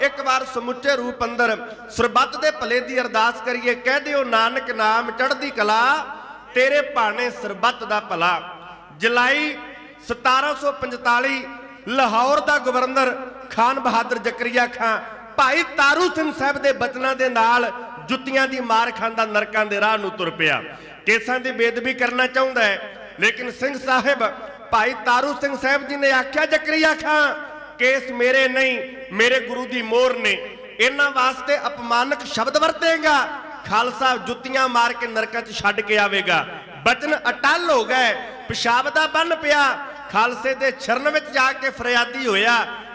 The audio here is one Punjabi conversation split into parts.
ਇੱਕ ਵਾਰ ਸਮੁੱਚੇ ਰੂਪ ਅੰਦਰ ਸਰਬੱਤ ਦੇ ਭਲੇ ਦੀ ਅਰਦਾਸ ਕਰੀਏ, ਕਹਿ ਦਿਓ, ਨਾਨਕ ਨਾਮ ਚੜ੍ਹਦੀ ਕਲਾ, ਤੇਰੇ ਭਾਣੇ ਸਰਬੱਤ ਦਾ ਭਲਾ। ਜੁਲਾਈ 1745 ਲਾਹੌਰ ਦਾ ਗਵਰਨਰ ਖਾਨ ਬਹਾਦਰ ਜ਼ਕਰੀਆ ਖਾਂ, ਭਾਈ ਤਾਰੂ ਸਿੰਘ ਸਾਹਿਬ ਦੇ ਬਚਨਾਂ ਦੇ ਨਾਲ ਜੁੱਤੀਆਂ ਦੀ ਮਾਰ ਖਾਂਦਾ ਨਰਕਾਂ ਦੇ ਰਾਹ ਨੂੰ ਤੁਰ ਪਿਆ। ਕੇਸਾਂ ਦੀ ਬੇਦਬੀ ਕਰਨਾ ਚਾਹੁੰਦਾ ਹੈ, ਲੇਕਿਨ ਸਿੰਘ ਸਾਹਿਬ, ਭਾਈ ਤਾਰੂ ਸਿੰਘ ਸਾਹਿਬ ਜੀ ਨੇ ਆਖਿਆ, ਜ਼ਕਰੀਆ ਖਾਂ ਕੇਸ ਮੇਰੇ ਨਹੀਂ, ਮੇਰੇ ਗੁਰੂ ਦੀ ਮੋਹਰ ਨੇ। ਇਹਨਾਂ ਵਾਸਤੇ ਅਪਮਾਨਕ ਸ਼ਬਦ ਵਰਤੇਗਾ। ਖਾਲਸਾ ਜੁੱਤੀਆਂ ਮਾਰ ਕੇ ਨਰਕਾਂ 'ਚ ਛੱਡ ਕੇ ਆਵੇਗਾ। ਬਚਨ ਅਟਲ ਹੋ ਗਏ, ਪਿਸ਼ਾਬ ਦਾ ਬੰਨ ਪਿਆ। ਖਾਲਸੇ ਦੇ ਚਰਨ ਵਿੱਚ ਜਾ ਕੇ ਫਰਿਆਦੀ ਹੋਇਆ।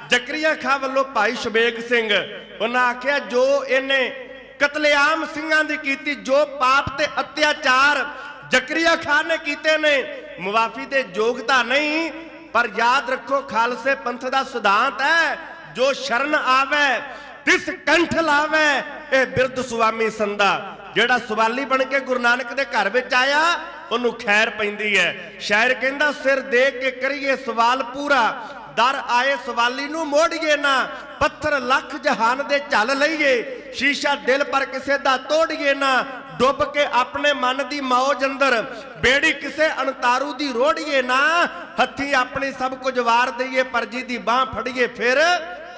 ਜ਼ਕਰੀਆ ਖਾਂ ਵੱਲੋਂ ਭਾਈ ਸ਼ਬੇਗ ਸਿੰਘ, ਉਹਨਾਂ ਆਖਿਆ, ਜੋ ਇਹਨੇ ਕਤਲੇਆਮ ਸਿੰਘਾਂ ਦੀ ਕੀਤੀ, ਜੋ ਪਾਪ ਤੇ ਅਤਿਆਚਾਰ ਜ਼ਕਰੀਆ ਖਾਨ ਨੇ ਕੀਤੇ ਨੇ, ਮੁਆਫੀ ਦੇ ਯੋਗਤਾ ਨਹੀਂ ਪਰ ਯਾਦ ਰੱਖੋ, ਖਾਲਸੇ ਪੰਥ ਦਾ ਸਿਧਾਂਤ ਹੈ, ਜੋ ਸ਼ਰਨ ਆਵੇ, ਤਿਸ ਕੰਠ ਲਾਵੇ, ਇਹ ਬਿਰਧ ਸੁਆਮੀ ਸੰਦਾ ਜਿਹੜਾ ਸਵਾਲੀ ਬਣ ਕੇ ਗੁਰੂ ਨਾਨਕ ਦੇ ਘਰ ਵਿੱਚ ਆਇਆ, ਉਹਨੂੰ ਖੈਰ ਪੈਂਦੀ ਹੈ। ਸ਼ਾਇਰ ਕਹਿੰਦਾ, ਸਿਰ ਦੇਖ ਕੇ ਕਰੀਏ ਸਵਾਲ ਪੂਰਾ, ਦਰ ਆਏ ਸਵਾਲੀ ਨੂੰ ਮੋੜੀਏ ਨਾ, ਪੱਥਰ ਲੱਖ ਜਹਾਨ ਦੇ ਝੱਲ ਲਈਏ, ਸ਼ੀਸ਼ਾ ਦਿਲ ਪਰ ਕਿਸੇ ਦਾ ਤੋੜੀਏ ਨਾ ਡੁੱਬ ਕੇ ਆਪਣੇ ਮਨ ਦੀ ਮੌਜ ਅੰਦਰ ਬੇੜੀ ਕਿਸੇ ਅਣਤਾਰੂ ਦੀ ਰੋੜੀਏ ਨਾ, ਹੱਥੀ ਆਪਣੀ ਸਭ ਕੁਝ ਵਾਰ ਦਈਏ, ਪਰਜੀ ਦੀ ਬਾਹ ਫੜੀਏ, ਫਿਰ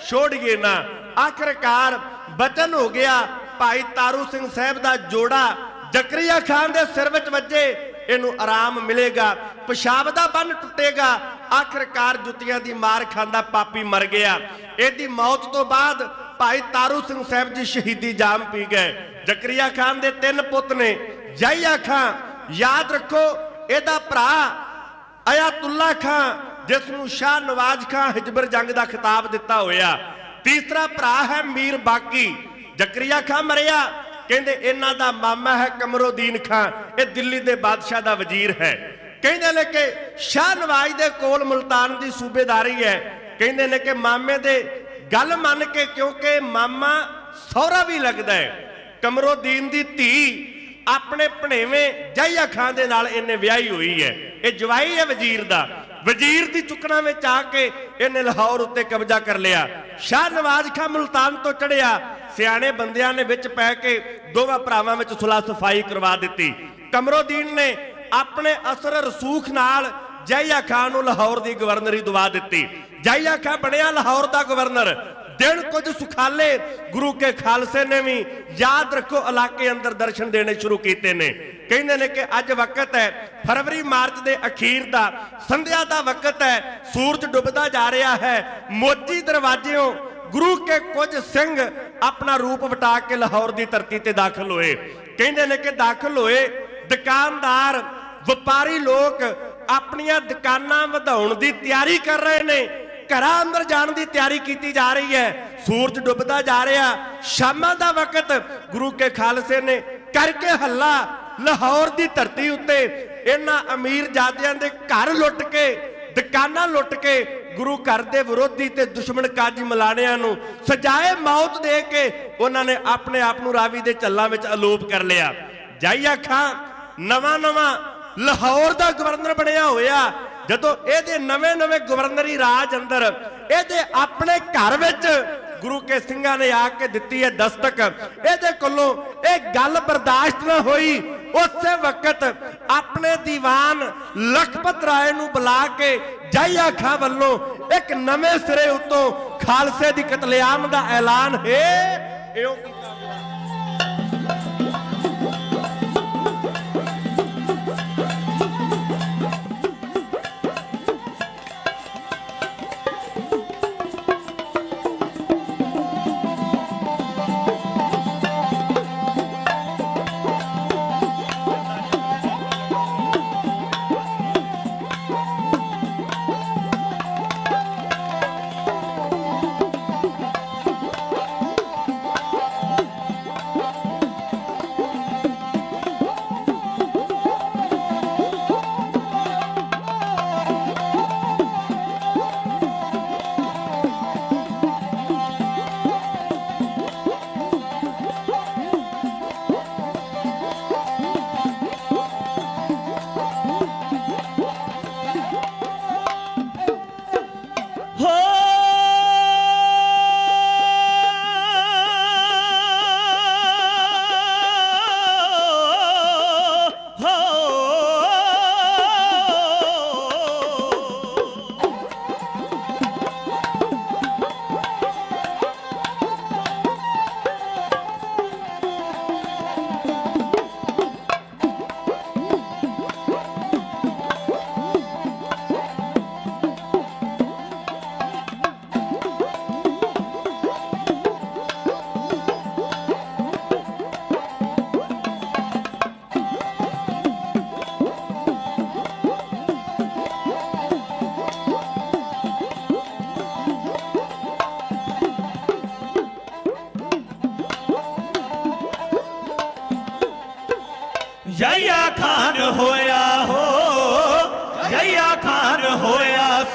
ਛੋੜੀਏ ਨਾ। ਆਖਰਕਾਰ ਬਚਨ ਹੋ ਗਿਆ ਭਾਈ ਤਾਰੂ ਸਿੰਘ ਸਾਹਿਬ ਦਾ ਜੋੜਾ। ਜ਼ਕਰੀਆ ਖਾਨ ਦੇ ਸਿਰ ਵਿੱਚ ਵੱਜੇ, ਇਹਨੂੰ ਆਰਾਮ ਮਿਲੇਗਾ, ਪਿਸ਼ਾਬ ਦਾ ਬੰਨ ਟੁੱਟੇਗਾ। ਆਖਰਕਾਰ ਜੁੱਤੀਆਂ ਦੀ ਮਾਰ ਖਾਂਦਾ ਪਾਪੀ ਮਰ ਗਿਆ। ਇਹਦੀ ਮੌਤ ਤੋਂ ਬਾਅਦ ਭਾਈ ਤਾਰੂ ਸਿੰਘ ਸਾਹਿਬ ਜੀ ਸ਼ਹੀਦੀ ਜਾਮ ਪੀ ਗਏ। ਜ਼ਕਰੀਆ ਖਾਨ ਦੇ ਤਿੰਨ ਪੁੱਤ ਨੇ ਜਾਈਆ ਖਾਨ। ਯਾਦ ਰੱਖੋ, ਇਹਦਾ ਭਰਾ ਅਯਾਤੁੱਲਾ ਖਾਨ ਜਿਸ ਨੂੰ ਸ਼ਾਹ ਨਵਾਜ਼ ਖਾਨ ਹਿਜਬਰ ਜੰਗ ਦਾ ਖਿਤਾਬ ਦਿੱਤਾ ਹੋਇਆ। ਤੀਸਰਾ ਭਰਾ ਹੈ ਮੀਰ ਬਾਕੀ ਜ਼ਕਰੀਆ ਖਾਨ ਮਰਿਆ। ਕਹਿੰਦੇ ਇਹਨਾਂ ਦਾ ਮਾਮਾ ਹੈ ਕਮਰੋਦੀਨ ਖਾਨ। ਇਹ ਦਿੱਲੀ ਦੇ ਬਾਦਸ਼ਾਹ ਦਾ ਵਜ਼ੀਰ ਹੈ। ਕਹਿੰਦੇ ਨੇ ਕਿ ਸ਼ਾਹ ਨਵਾਜ਼ ਦੇ ਕੋਲ ਮੁਲਤਾਨ ਦੀ ਸੂਬੇਦਾਰੀ ਹੈ। ਕਹਿੰਦੇ ਨੇ ਕਿ ਮਾਮੇ ਦੇ ਗੱਲ ਮੰਨ ਕੇ ਕਿਉਂਕਿ ਮਾਮਾ ਸਹੁਰਾ ਵੀ ਲੱਗਦਾ ਹੈ। ਕਮਰੋਦੀਨ ਦੀ ਧੀ ਆਪਣੇ ਭਣੇਵੇਂ ਜਾਈਆ ਖਾਨ ਦੇ ਨਾਲ ਇਹਨੇ ਵਿਆਹੀ ਹੋਈ ਹੈ। ਇਹ ਜਵਾਈ ਹੈ ਵਜ਼ੀਰ ਦਾ। ਵਜ਼ੀਰ ਦੀ ਚੁੱਕਣਾ ਵਿੱਚ ਆ ਕੇ ਇਹਨੇ ਲਾਹੌਰ ਉੱਤੇ ਕਬਜ਼ਾ ਕਰ ਲਿਆ। ਸ਼ਾਹ ਨਵਾਜ਼ ਖਾਨ ਮੁਲਤਾਨ ਤੋਂ ਚੜਿਆ ਸਿਆਣੇ ਬੰਦਿਆਂ ਨੇ ਵਿੱਚ ਪੈ ਕੇ ਦੋਵਾਂ ਭਰਾਵਾਂ ਵਿੱਚ ਸੁਲਾ ਸਫ਼ਾਈ ਕਰਵਾ ਦਿੱਤੀ। ਕਮਰੋਦੀਨ ਨੇ ਆਪਣੇ ਅਸਰ ਰਸੂਖ ਨਾਲ ਜਾਈਆ ਖਾਨ ਨੂੰ ਲਾਹੌਰ ਦੀ ਗਵਰਨਰੀ ਦਵਾ ਦਿੱਤੀ। ਜਾਈਆ ਖਾਨ ਬਣਿਆ ਲਾਹੌਰ ਦਾ ਗਵਰਨਰ। ਦਿਨ ਕੁਝ ਸੁਖਾਲੇ ਗੁਰੂ ਕੇ ਖਾਲਸੇ ਨੇ ਵੀ ਯਾਦ ਰੱਖੋ ਇਲਾਕੇ ਅੰਦਰ ਦਰਸ਼ਨ ਦੇਣੇ ਸ਼ੁਰੂ ਕੀਤੇ ਨੇ। ਕਹਿੰਦੇ ਨੇ ਕਿ ਅੱਜ ਵਕਤ ਹੈ, ਫਰਵਰੀ, ਮਾਰਚ ਦੇ ਅਖੀਰ ਦਾ, ਸੰਧਿਆ ਦਾ ਵਕਤ ਹੈ, ਸੂਰਜ ਡੁੱਬਦਾ ਜਾ ਰਿਹਾ ਹੈ। ਮੋਚੀ ਦਰਵਾਜ਼ਿਓਂ ਗੁਰੂ ਕੇ ਕੁਝ ਸਿੰਘ ਆਪਣਾ ਰੂਪ ਵਟਾ ਕੇ ਲਾਹੌਰ ਦੀ ਧਰਤੀ ਤੇ ਦਾਖਲ ਹੋਏ। ਕਹਿੰਦੇ ਨੇ ਕਿ ਦਾਖਲ ਹੋਏ ਦੁਕਾਨਦਾਰ, ਵਪਾਰੀ ਲੋਕ ਆਪਣੀਆਂ ਦੁਕਾਨਾਂ ਵਧਾਉਣ ਦੀ ਤਿਆਰੀ ਕਰ ਰਹੇ ਨੇ। ਘਰਾਂ ਅੰਦਰ ਜਾਣ ਦੀ ਤਿਆਰੀ ਕੀਤੀ ਜਾ ਰਹੀ ਹੈ। ਸੂਰਜ ਡੁੱਬਦਾ ਜਾ ਰਿਹਾ। ਸ਼ਾਮਾਂ ਦਾ ਵਕਤ ਗੁਰੂ ਕੇ ਖਾਲਸੇ ਨੇ ਕਰਕੇ ਹੱਲਾ ਲਾਹੌਰ ਦੀ ਧਰਤੀ ਉੱਤੇ। ਇਹਨਾਂ ਅਮੀਰ ਜਾਦਿਆਂ ਦੇ ਘਰ ਲੁੱਟ ਕੇ, ਦੁਕਾਨਾਂ ਲੁੱਟ ਕੇ, ਗੁਰੂ ਘਰ ਦੇ ਵਿਰੋਧੀ ਤੇ ਦੁਸ਼ਮਣ ਕਾਜੀ ਮਲਾਣਿਆਂ ਨੂੰ ਸਜਾਏ ਮੌਤ ਦੇ ਕੇ ਉਹਨਾਂ ਨੇ ਆਪਣੇ ਆਪ ਨੂੰ ਰਾਵੀ ਦੇ ਚੱਲਾਂ ਵਿੱਚ ਅਲੋਪ ਕਰ ਲਿਆ। ਜਾਈਆ ਖਾਂ ਨਵਾਂ ਨਵਾਂ ਲਾਹੌਰ ਦਾ ਗਵਰਨਰ ਬਣਿਆ ਹੋਇਆ। ਜਦੋਂ ਇਹਦੇ ਨਵੇਂ-ਨਵੇਂ ਗਵਰਨਰੀ ਰਾਜ ਅੰਦਰ ਇਹਦੇ ਆਪਣੇ ਘਰ ਵਿੱਚ ਗੁਰੂ ਕੇ ਸਿੰਘਾਂ ਨੇ ਆ ਕੇ ਦਿੱਤੀ ਹੈ ਦਸਤਕ, ਇਹਦੇ ਕੋਲੋਂ ਇਹ ਗੱਲ ਬਰਦਾਸ਼ਤ ਨਾ ਹੋਈ, ਉਸੇ ਵਕਤ ਆਪਣੇ ਦੀਵਾਨ ਲਖਪਤ ਰਾਏ ਨੂੰ ਬੁਲਾ ਕੇ ਜਾਈਆ ਖਾਂ ਵੱਲੋਂ ਇੱਕ ਨਵੇਂ ਸਿਰੇ ਉੱਤੋਂ ਖਾਲਸੇ ਦੀ ਕਤਲੇਆਮ ਦਾ ਐਲਾਨ, ਹੈ ਇਉਂ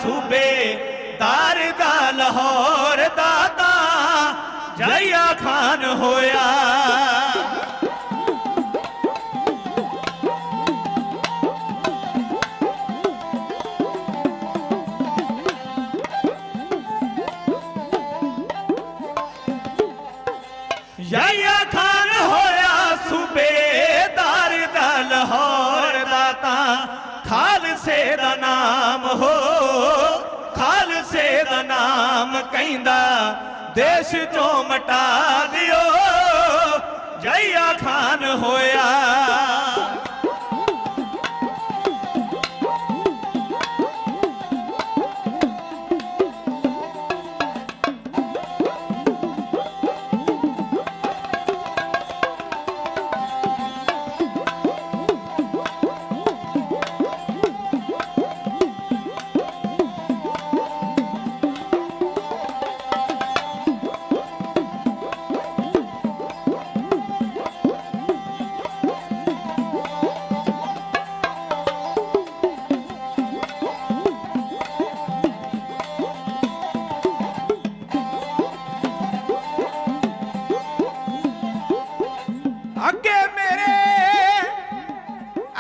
ਸੂਬੇ ਦਾਰ ਦਾ ਲਾਹੌਰ ਦਾਤਾ, ਜਈਆ ਖਾਨ ਹੋਇਆ। ਯਾਇਆ ਖਾਨ ਹੋਇਆ ਸੂਬੇਦਾਰ ਦਾ ਲਾਹੌਰ ਦਾ ਤਾਂ ਖਾਲਸੇ ਦਾ ਨਾਮ ਹੋ ਨਾਮ ਕਹਿੰਦਾ ਦੇਸ਼ ਚੋਂ ਮਟਾ ਦਿਓ। ਜਈਆ ਖਾਨ ਹੋਇਆ।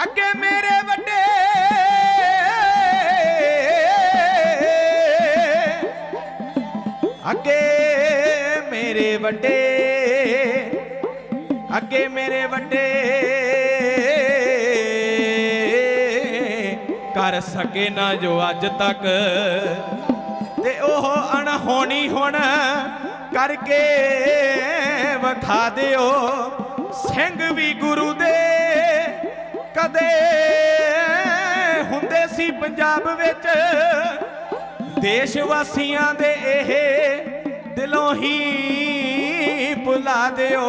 ਅੱਗੇ ਮੇਰੇ ਵੱਡੇ। ਅੱਗੇ ਮੇਰੇ ਵੱਡੇ। ਅੱਗੇ ਮੇਰੇ ਵੱਡੇ। ਕਰ ਸਕੇ ਨਾ ਜੋ ਅੱਜ ਤੱਕ। ਤੇ ਉਹ ਅਣਹੋਣੀ ਹੁਣ ਕਰਕੇ ਵਿਖਾ ਦਿਓ। ਸਿੰਘ ਵੀ ਗੁਰੂ ਦੇ ਕਦੇ ਹੁੰਦੇ ਸੀ ਪੰਜਾਬ ਵਿੱਚ। ਦੇਸ਼ ਵਾਸੀਆਂ ਦੇ ਇਹ ਦਿਲੋਂ ਹੀ ਭੁਲਾ ਦਿਓ।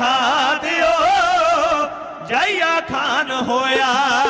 ਕਰਕੇ ਦਿਓ। ਜਈਆ ਖਾਨ ਹੋਇਆ।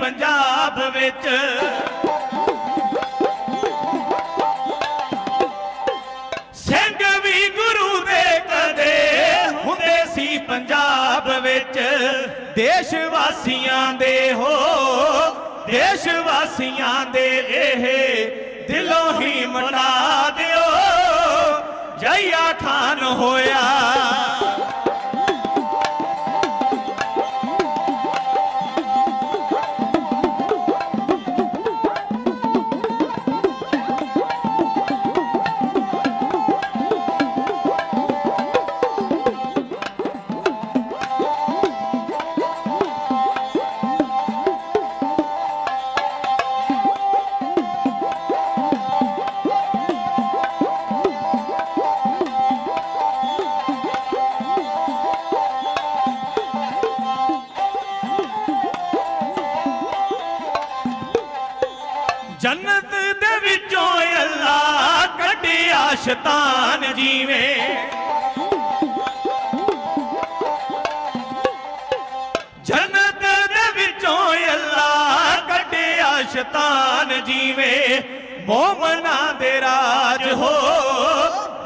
ਪੰਜਾਬ ਵਿੱਚ। ਸਿੰਘ ਵੀ ਗੁਰੂ ਦੇ ਕਦੇ ਹੁੰਦੇ ਸੀ ਪੰਜਾਬ ਵਿੱਚ। ਦੇਸ਼ ਵਾਸੀਆਂ ਦੇ ਹੋ ਦੇਸ਼ ਵਾਸੀਆਂ ਦੇ ਇਹ ਦਿਲੋਂ ਹੀ ਮਨਾ ਦਿਓ। ਜਈਆ ਖਾਨ ਹੋਇਆ। ਜੰਨਤ ਦੇ ਵਿੱਚੋਂ ਅੱਲਾ ਕੱਢਿਆ ਸ਼ੈਤਾਨ ਜੀਵੇ। ਜੰਨਤ ਦੇ ਵਿੱਚੋਂ ਅੱਲਾ ਕੱਢਿਆ ਸ਼ੈਤਾਨ ਜੀਵੇ। ਮੋਮਨਾ ਦੇ ਰਾਜ ਹੋ,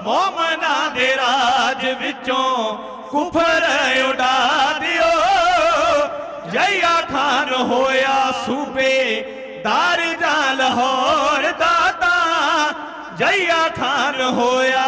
ਮੋਮਨਾ ਦੇ ਰਾਜ ਵਿੱਚੋਂ ਕੁਫਰ ਉਡਾ ਦਿਓ। ਜਈਆ ਖਾਨ ਹੋਇਆ ਸੂਬੇ ਦਾਰ ਜਾਂ ਲਾਹੌਰ ਦਾਤਾ ਜਈਆ ਖਾਨ ਹੋਇਆ।